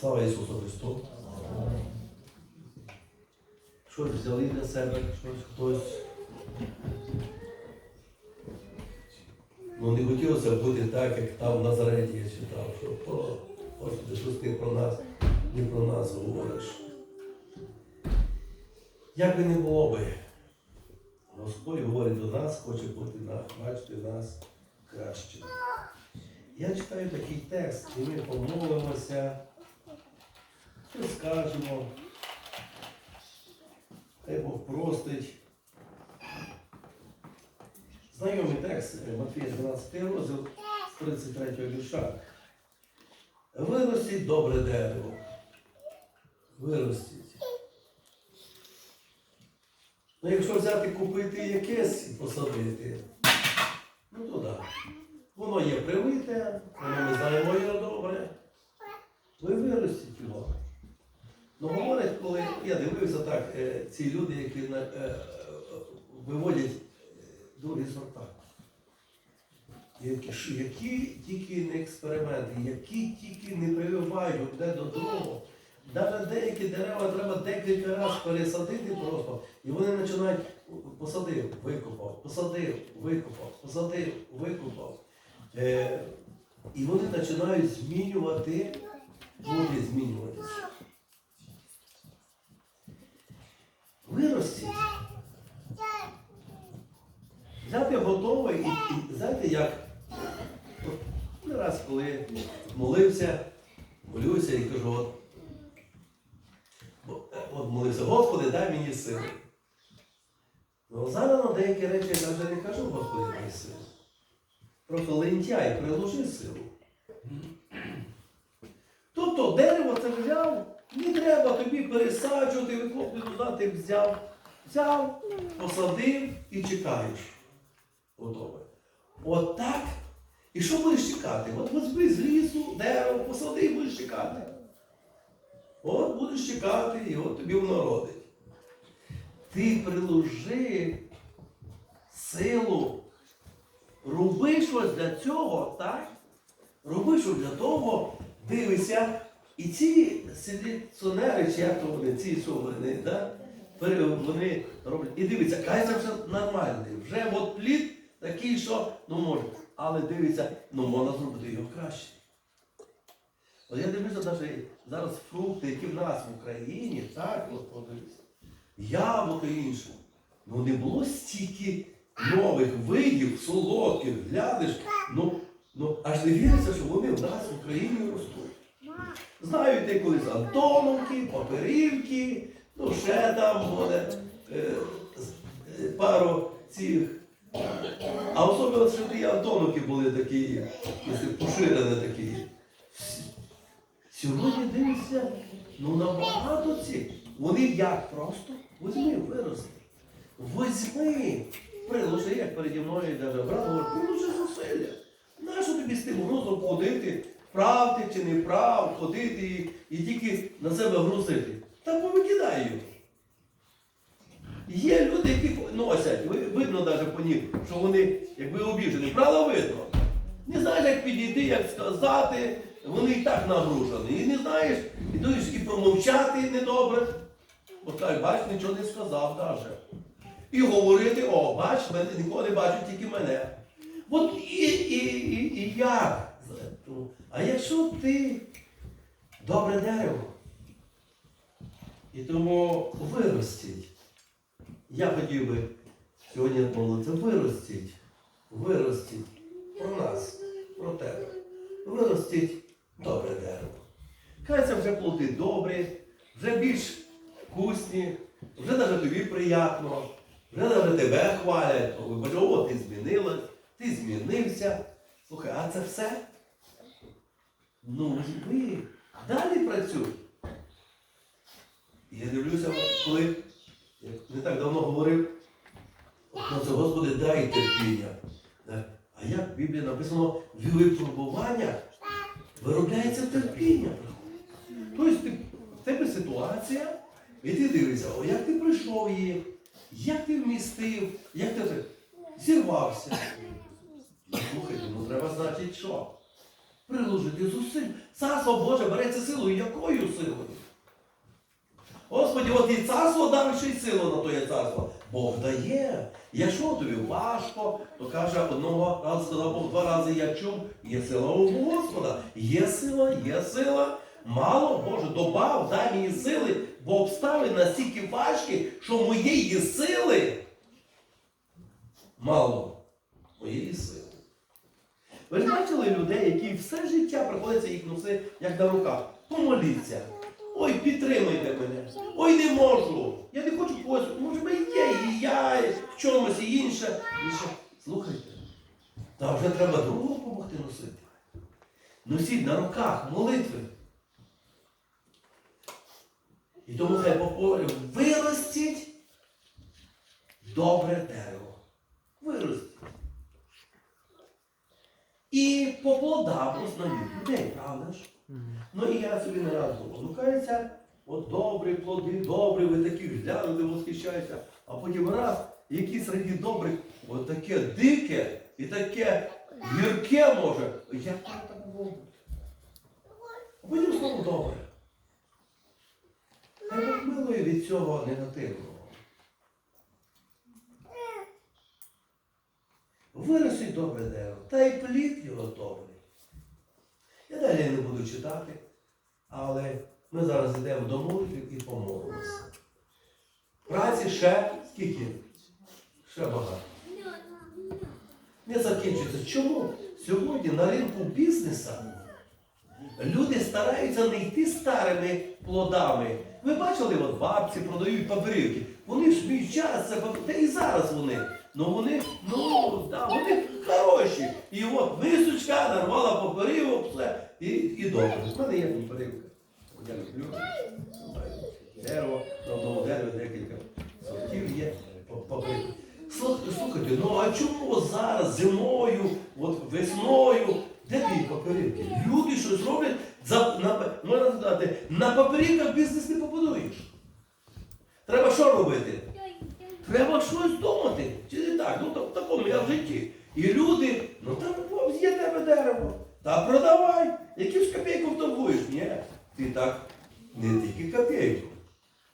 Слава Ісусу Христу! Щось взяли для себе, щось хтось. Ну не хотілося бути так, як там в Назареті я читав, що о, Господи, що ти про нас, не про нас говориш. Як би не було би, Господь говорить до нас, хоче бути бачити нас кращими. Я читаю такий текст, і ми помолимося, що скажемо. Хай Бог простить. Знайомий текст е, Матвія 12 розділ з 33 вірша. Виростіть добре дерево. Виростіть. Ну, якщо взяти купити якесь і посадити, ну то так. Воно є привите, воно ми знаємо його добре. Ви виростіть його. Ну, говорять, коли я дивився так, е, ці люди, які е, е, виводять другі сорта. Які, які тільки не експерименти, які тільки не прививають одне до другого. Навіть деякі дерева треба декілька разів пересадити просто, і вони починають посадив, викопав, посадив, викопав, посадив, викопав. Е, і вони починають змінювати, буде змінюватися. Виростіть. Взяти готове і, і знаєте, як не раз, коли молився, молюся і кажу, от, от молився, Господи, дай мені сили. Ну, зараз на деякі речі я вже не кажу, Господи, дай сили. Просто лентяй, приложи силу. Тобто дерево це взяв, не треба тобі пересаджувати, викопати туди, ти взяв, взяв, посадив і чекаєш. Готове. От так. І що будеш чекати? От візьми з лісу, дерево, посади і будеш чекати. От будеш чекати, і от тобі воно родить. Ти приложи силу. Роби щось для цього, так? Роби щось для того, дивися. І ці селекціонери, чи як то вони, ці що вони, да? вони роблять. І дивиться, кай це вже нормальний. Вже от плід такий, що ну може. Але дивиться, ну можна зробити його краще. От я дивлюся навіть зараз фрукти, які в нас в Україні, так, от подивіться. Яблуко і. Ну не було стільки нових видів, солодких, глянеш, ну, ну аж не віриться, що вони в нас в Україні ростуть. Знаю ти колись Антоновки, Паперівки, ну ще там буде е, е, пару цих. А особливо ті Антоновки були такі, поширені такі. Сьогодні дивишся, ну набагато цих. Вони як просто? Возьми, вирости. Возьми, приложи, як переді мною даже брат, говорить, приложи зусилля. Нащо тобі з тим грузом ходити, прав ти чи не прав, ходити і, і тільки на себе грузити? Та повикидай його. Є люди, які носять, видно навіть по них, що вони якби обіжені. Правда видно? Не знаєш, як підійти, як сказати, вони і так нагружені. І не знаєш, і думаєш, і промовчати недобре. Бо так, бач, нічого не сказав навіть. І говорити, о, бач, мене нікого не бачить, тільки мене. От і, і, і, і як? А якщо ти добре дерево, і тому виростіть. Я хотів би сьогодні молитися, виростіть, виростіть про нас, про тебе. Виростіть добре дерево. Хай це вже плоди добрі, вже більш вкусні, вже навіть тобі приємно, вже навіть тебе хвалять, о, ти змінилась, ти змінився. Слухай, а це все? Ну, ви далі працюй. Я дивлюся, коли як не так давно говорив, Господи, дай терпіння. А як в Біблії написано, випробування виробляється терпіння. Тобто в тебе ситуація, і ти дивишся, о, як ти пройшов її, як ти вмістив, як ти зірвався. Слухайте, ну треба значить що? Приложити зусиль. Царство Боже береться силою. Якою силою? Господи, от і царство дав ще й силу на твоє царство. Бог дає. Якщо тобі важко, то каже одного разу сказав Бог два рази я чув, є сила у Господа. Є сила, є сила. Мало, Боже, добав, дай мені сили, бо обставини настільки важкі, що моєї сили мало. Моєї сили. Ви ж бачили людей, які все життя приходиться їх носити, як на руках. Помоліться. Ой, підтримайте мене. Ой, не можу. Я не хочу когось. Може би є, і я і в чомусь і інше. інше. Слухайте. Та вже треба другого допомогти носити. Носіть на руках молитви. І тому хай поповню виростіть добре дерево. Виростіть. І по плодам узнають людей, правда ж? Ну і я собі не раз думав, ну кажеться, от добрі плоди, добрі, ви такі глянути, восхищаються, а потім раз, які серед добрих, от таке дике і таке гірке може. Як так було? А потім знову добре. Бог милує від цього негативного. Виростить добре дерево, та й його добрий. Я далі не буду читати, але ми зараз йдемо до молитви і помолимося. Праці ще скільки? Ще багато. Не закінчується. Чому сьогодні на ринку бізнесу люди стараються не йти старими плодами? Ви бачили, от бабці продають паперівки. Вони ж свій час, це і зараз вони. Ну вони, ну. І от височка нарвала паперівок, все, і, і добре. У мене є паперівка. Я люблю. Дерево, на одному дереві декілька сортів є Слухайте, слухайте, ну а чому зараз зимою, от весною, де ті паперівки? Люди щось роблять, за, на, можна сказати, на паперівках бізнес не побудуєш. Треба що робити? Треба щось думати. Чи не так? Ну так, в такому я в житті. І люди, ну там є тебе дерево. Та продавай. Які ж копійку вторгуєш? Ні. Ти так не тільки копійку.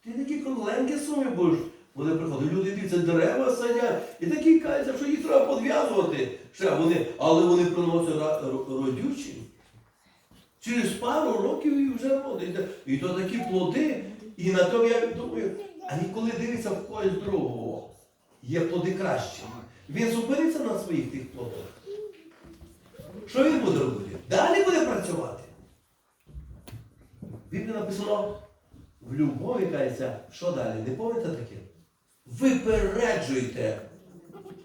Ти такі кругленькі суми будеш. Вони приходять, люди дивляться, дерева садять. І такі каються, що їх треба підв'язувати. Ще вони, але вони приносять родючі. Через пару років і вже родиться. І то такі плоди. І на тому я думаю, а ніколи дивиться в когось другого. Є плоди кращі. Він зупиниться на своїх тих плодах. Що він буде робити? Далі буде працювати. В Біблії написано, в любові кається, що далі? Не пам'ятаєте таке? Випереджуйте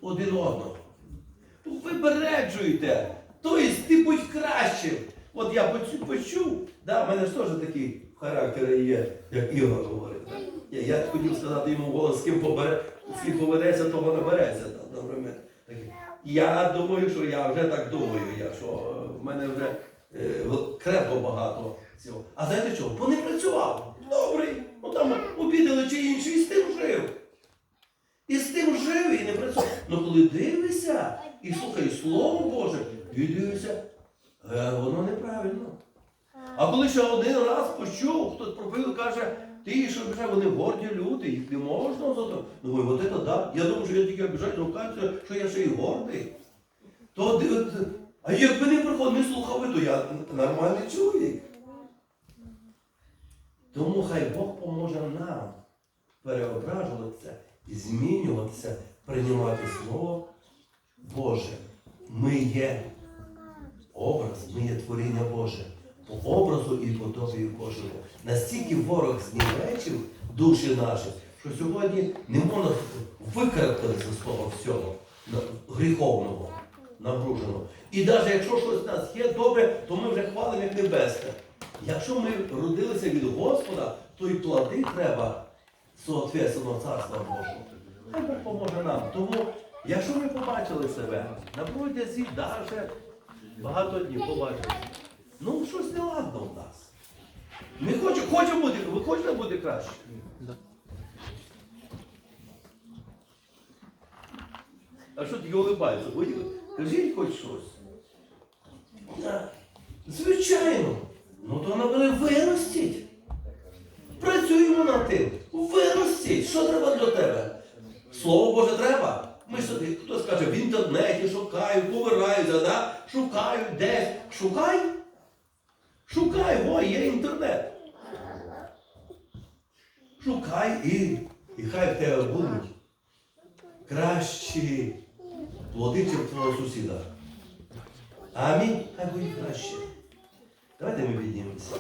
один одного. Випереджуйте. Тобто ти будь кращим. От я почув, почув да, в мене ж теж такий характер є, як Ігор говорить. Я, я хотів сказати йому голос, з ким, побере, ким поведеться, того набереться. Я думаю, що я вже так думаю, я, що е, в мене вже е, крепко багато цього. А знаєте чого? Бо не працював. Добрий. Ну там обідали чи інші, і з тим жив. І з тим жив і не працював. Ну коли дивишся і слухай Слово Боже, і дивишся, е, воно неправильно. А коли ще один раз почув, хтось проповів, каже, ти що вже вони горді люди, їх не можна за то. Думаю, от це да. Я думаю, що я тільки обіжаю, ну кажуть, що я ще й гордий. То, а якби не приходив, не слухав, то я нормальний чоловік. Тому хай Бог поможе нам переображуватися і змінюватися, приймати Слово Боже. Ми є образ, ми є творіння Боже. По образу і подобію Божому. Настільки ворог знівечив душі наші, що сьогодні не можна викарабкатися з того всього гріховного, набруженого. І навіть якщо щось в нас є добре, то ми вже хвалимо як небесне. Якщо ми родилися від Господа, то і плоди треба соответственно Царства Божого. Хай Бог поможе нам. Тому, якщо ми побачили себе на протязі даже багато днів побачили, ну щось неладно в нас. Ми хочемо, хочемо бути, ви хочете бути краще? А що тільки улибається? Кажіть хоч щось. Звичайно. Ну то вона буде виростіть. Працюємо над тим. Виростіть. Що треба для тебе? Слово Боже треба. Ми собі, хто скаже, в інтернеті шукають, повираються, да? шукають десь. Шукай. Шукай, ой, є інтернет. Шукай і, і хай в тебе будуть кращі плоди, в твого сусіда. Амінь. Хай буде краще. Давайте ми піднімемося.